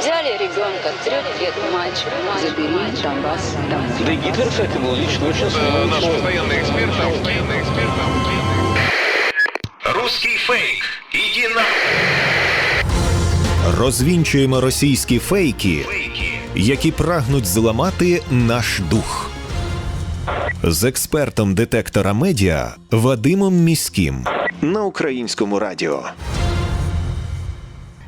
Взяли ребенка, трех лет мальчик, забери Донбасс домой. Да и Гитлер, кстати, был лично очень Э, смелым Наш человеком. постоянный эксперт, наш постоянный эксперт. Русский фейк. Иди на Розвінчуємо російські фейки, фейки. які прагнуть зламати наш дух. З експертом детектора медіа Вадимом Міським на українському радіо.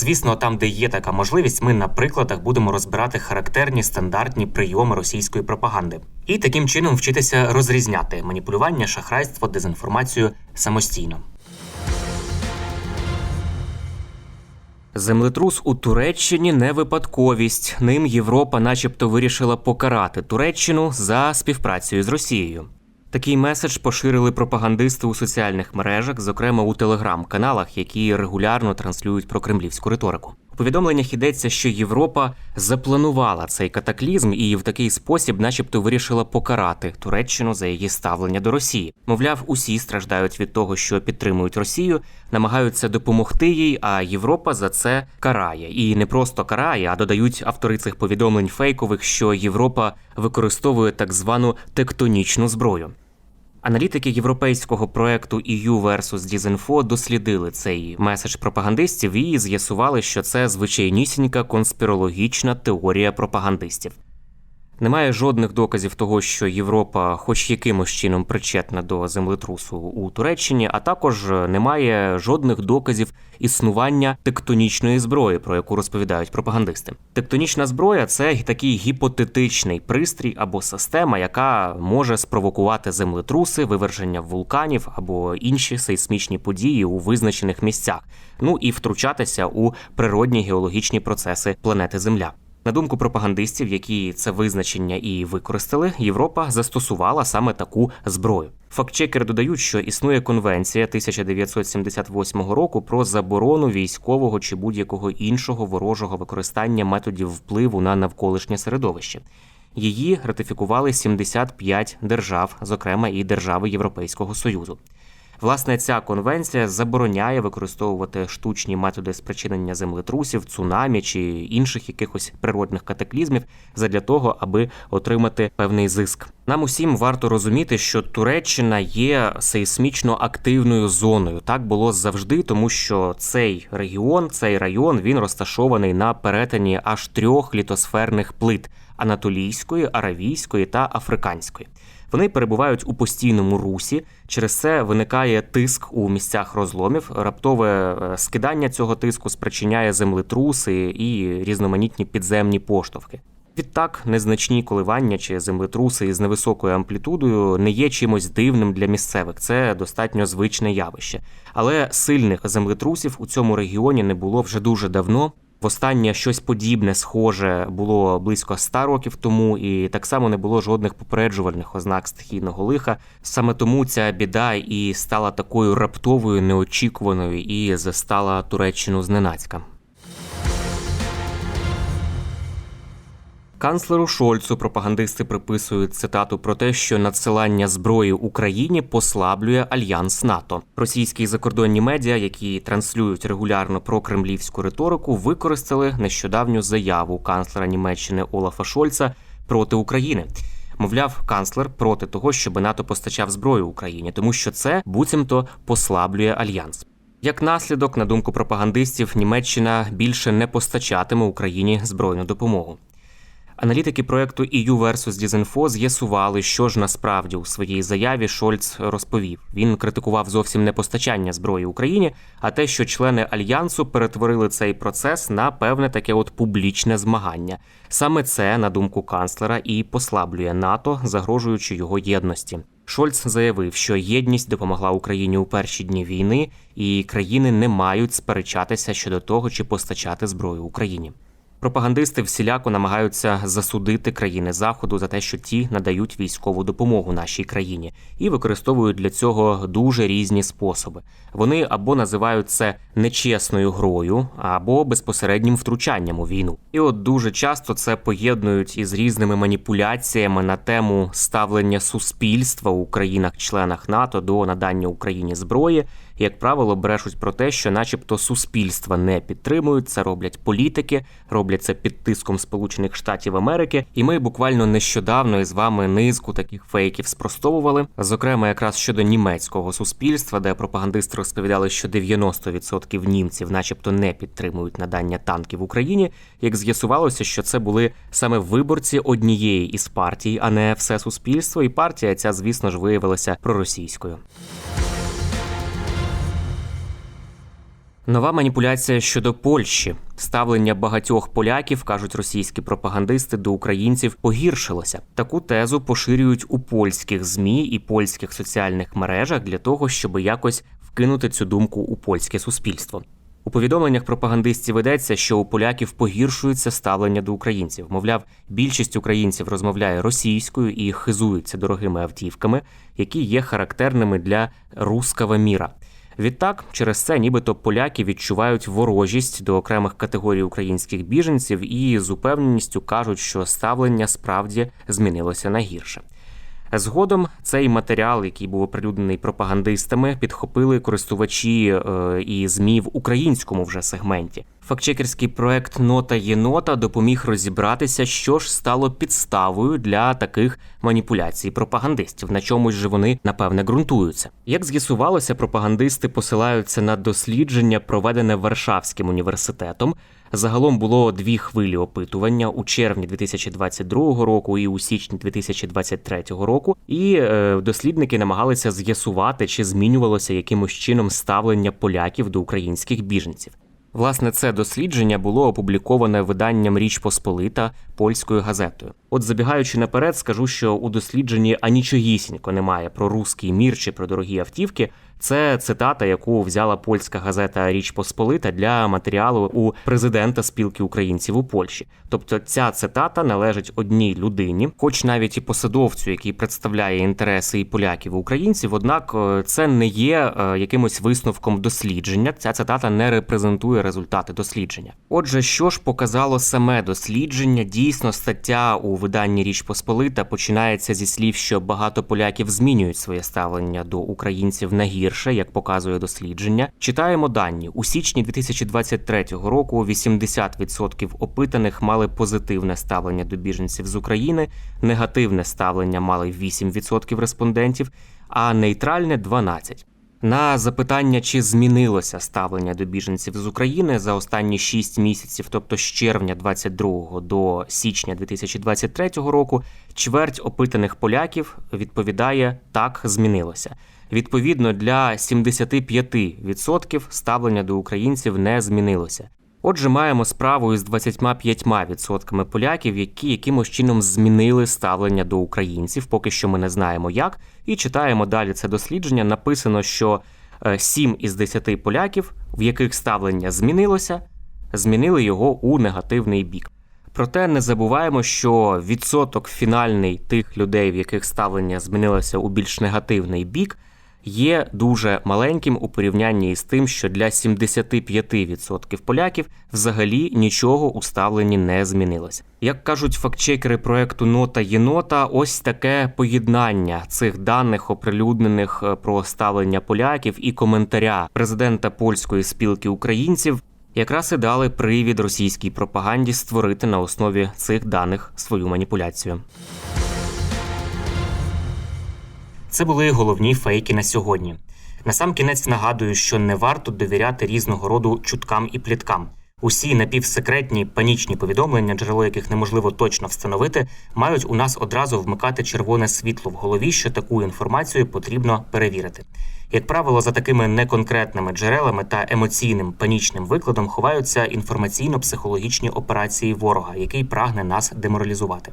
Звісно, там, де є така можливість, ми на прикладах будемо розбирати характерні стандартні прийоми російської пропаганди і таким чином вчитися розрізняти маніпулювання, шахрайство, дезінформацію самостійно. Землетрус у Туреччині не випадковість. Ним Європа, начебто, вирішила покарати Туреччину за співпрацею з Росією. Такий меседж поширили пропагандисти у соціальних мережах, зокрема у телеграм-каналах, які регулярно транслюють про кремлівську риторику. Повідомленнях йдеться, що Європа запланувала цей катаклізм і в такий спосіб, начебто, вирішила покарати Туреччину за її ставлення до Росії. Мовляв, усі страждають від того, що підтримують Росію, намагаються допомогти їй. А Європа за це карає і не просто карає, а додають автори цих повідомлень фейкових, що Європа використовує так звану тектонічну зброю. Аналітики європейського проекту EU versus Disinfo дослідили цей меседж пропагандистів і з'ясували, що це звичайнісінька конспірологічна теорія пропагандистів. Немає жодних доказів того, що Європа, хоч якимось чином причетна до землетрусу у Туреччині, а також немає жодних доказів існування тектонічної зброї, про яку розповідають пропагандисти. Тектонічна зброя це такий гіпотетичний пристрій або система, яка може спровокувати землетруси, виверження вулканів або інші сейсмічні події у визначених місцях, ну і втручатися у природні геологічні процеси планети Земля. На думку пропагандистів, які це визначення і використали, Європа застосувала саме таку зброю. Фактчекери додають, що існує конвенція 1978 року про заборону військового чи будь-якого іншого ворожого використання методів впливу на навколишнє середовище. Її ратифікували 75 держав, зокрема і держави Європейського Союзу. Власне, ця конвенція забороняє використовувати штучні методи спричинення землетрусів, цунамі чи інших якихось природних катаклізмів задля того, аби отримати певний зиск. Нам усім варто розуміти, що Туреччина є сейсмічно активною зоною. Так було завжди, тому що цей регіон, цей район, він розташований на перетині аж трьох літосферних плит анатолійської, аравійської та африканської. Вони перебувають у постійному русі. Через це виникає тиск у місцях розломів. Раптове е, скидання цього тиску спричиняє землетруси і різноманітні підземні поштовхи. Відтак, незначні коливання чи землетруси із невисокою амплітудою не є чимось дивним для місцевих. Це достатньо звичне явище. Але сильних землетрусів у цьому регіоні не було вже дуже давно. Востаннє щось подібне, схоже, було близько ста років тому, і так само не було жодних попереджувальних ознак стихійного лиха. Саме тому ця біда і стала такою раптовою, неочікуваною і застала Туреччину зненацька. Канцлеру Шольцу пропагандисти приписують цитату про те, що надсилання зброї Україні послаблює альянс НАТО. Російські закордонні медіа, які транслюють регулярно про кремлівську риторику, використали нещодавню заяву канцлера Німеччини Олафа Шольца проти України. Мовляв, канцлер проти того, щоб НАТО постачав зброю Україні, тому що це буцімто послаблює альянс. Як наслідок, на думку пропагандистів, Німеччина більше не постачатиме Україні збройну допомогу. Аналітики проекту EU versus Disinfo з'ясували, що ж насправді у своїй заяві Шольц розповів. Він критикував зовсім не постачання зброї Україні, а те, що члени альянсу перетворили цей процес на певне таке от публічне змагання. Саме це, на думку канцлера, і послаблює НАТО, загрожуючи його єдності. Шольц заявив, що єдність допомогла Україні у перші дні війни, і країни не мають сперечатися щодо того, чи постачати зброю Україні. Пропагандисти всіляко намагаються засудити країни заходу за те, що ті надають військову допомогу нашій країні і використовують для цього дуже різні способи. Вони або називають це нечесною грою, або безпосереднім втручанням у війну. І от дуже часто це поєднують із різними маніпуляціями на тему ставлення суспільства у країнах-членах НАТО до надання Україні зброї. Як правило, брешуть про те, що, начебто, суспільства не підтримують, це роблять політики, роблять це під тиском Сполучених Штатів Америки. І ми буквально нещодавно із вами низку таких фейків спростовували. Зокрема, якраз щодо німецького суспільства, де пропагандисти розповідали, що 90% німців, начебто, не підтримують надання танків Україні. Як з'ясувалося, що це були саме виборці однієї із партій, а не все суспільство. І партія ця, звісно ж, виявилася проросійською. Нова маніпуляція щодо Польщі. Ставлення багатьох поляків, кажуть російські пропагандисти, до українців погіршилося. Таку тезу поширюють у польських змі і польських соціальних мережах для того, щоб якось вкинути цю думку у польське суспільство. У повідомленнях пропагандистів ведеться, що у поляків погіршується ставлення до українців. Мовляв, більшість українців розмовляє російською і хизуються дорогими автівками, які є характерними для руского міра. Відтак, через це нібито поляки відчувають ворожість до окремих категорій українських біженців і з упевненістю кажуть, що ставлення справді змінилося на гірше. Згодом цей матеріал, який був оприлюднений пропагандистами, підхопили користувачі е, і змі в українському вже сегменті. Фактчекерський проект Нота єнота допоміг розібратися, що ж стало підставою для таких маніпуляцій пропагандистів. На чомусь же вони напевне ґрунтуються. Як з'ясувалося, пропагандисти посилаються на дослідження, проведене Варшавським університетом. Загалом було дві хвилі опитування у червні 2022 року і у січні 2023 року. І е, дослідники намагалися з'ясувати, чи змінювалося якимось чином ставлення поляків до українських біженців. Власне, це дослідження було опубліковане виданням Річ Посполита польською газетою. От забігаючи наперед, скажу, що у дослідженні анічогісінько немає про руський мір чи про дорогі автівки. Це цитата, яку взяла польська газета Річ Посполита для матеріалу у президента спілки українців у Польщі. Тобто ця цитата належить одній людині, хоч навіть і посадовцю, який представляє інтереси і поляків і українців. Однак е, це не є е, якимось висновком дослідження. Ця цитата не репрезентує результати дослідження. Отже, що ж показало саме дослідження? Дійсно, стаття у виданні Річ Посполита починається зі слів, що багато поляків змінюють своє ставлення до українців на гірше, як показує дослідження. Читаємо дані у січні 2023 року. 80% опитаних мали позитивне ставлення до біженців з України, негативне ставлення мали 8% респондентів, а нейтральне 12%. На запитання, чи змінилося ставлення до біженців з України за останні 6 місяців, тобто з червня 22 до січня 2023 року, чверть опитаних поляків відповідає так, змінилося. Відповідно, для 75% ставлення до українців не змінилося. Отже, маємо справу із 25% поляків, які якимось чином змінили ставлення до українців, поки що ми не знаємо як. І читаємо далі це дослідження. Написано, що 7 із 10 поляків, в яких ставлення змінилося, змінили його у негативний бік. Проте не забуваємо, що відсоток фінальний тих людей, в яких ставлення змінилося у більш негативний бік, є дуже маленьким у порівнянні із тим, що для 75% поляків взагалі нічого у ставленні не змінилося. Як кажуть фактчекери проекту Нота єнота, ось таке поєднання цих даних, оприлюднених е, про ставлення поляків і коментаря президента польської спілки українців. Якраз і дали привід російській пропаганді створити на основі цих даних свою маніпуляцію. Це були головні фейки на сьогодні. Насамкінець нагадую, що не варто довіряти різного роду чуткам і пліткам. Усі напівсекретні панічні повідомлення, джерело яких неможливо точно встановити, мають у нас одразу вмикати червоне світло в голові, що таку інформацію потрібно перевірити. Як правило, за такими неконкретними джерелами та емоційним панічним викладом ховаються інформаційно-психологічні операції ворога, який прагне нас деморалізувати.